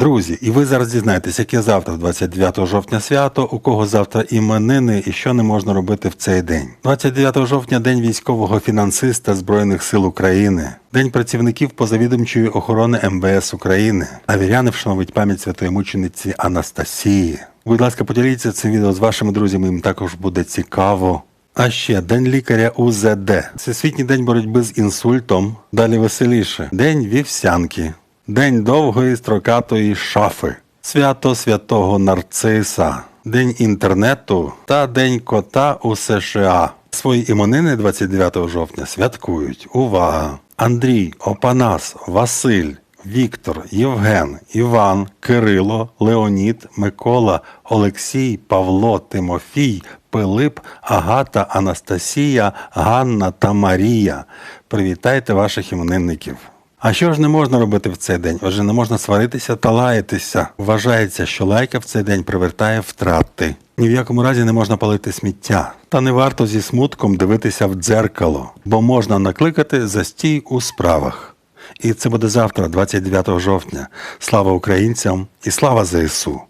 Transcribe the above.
Друзі, і ви зараз дізнаєтесь, яке завтра, 29 жовтня свято, у кого завтра іменини і що не можна робити в цей день. 29 жовтня день військового фінансиста Збройних сил України, день працівників позавідомчої охорони МВС України. А віряни вшановують пам'ять святої мучениці Анастасії. Будь ласка, поділіться цим відео з вашими друзями, їм також буде цікаво. А ще День лікаря УЗД, Всесвітній день боротьби з інсультом. Далі веселіше. День вівсянки, День довгої строкатої шафи, свято святого Нарциса, День інтернету та День кота у США. Свої іменини 29 жовтня святкують. Увага! Андрій, Опанас, Василь, Віктор, Євген, Іван, Кирило, Леонід, Микола, Олексій, Павло, Тимофій, Пилип, Агата, Анастасія, Ганна та Марія. Привітайте ваших іменинників. А що ж не можна робити в цей день? Отже, не можна сваритися та лаятися. Вважається, що лайка в цей день привертає втрати. Ні в якому разі не можна палити сміття. Та не варто зі смутком дивитися в дзеркало, бо можна накликати застій у справах. І це буде завтра, 29 жовтня. Слава українцям і слава ЗСУ!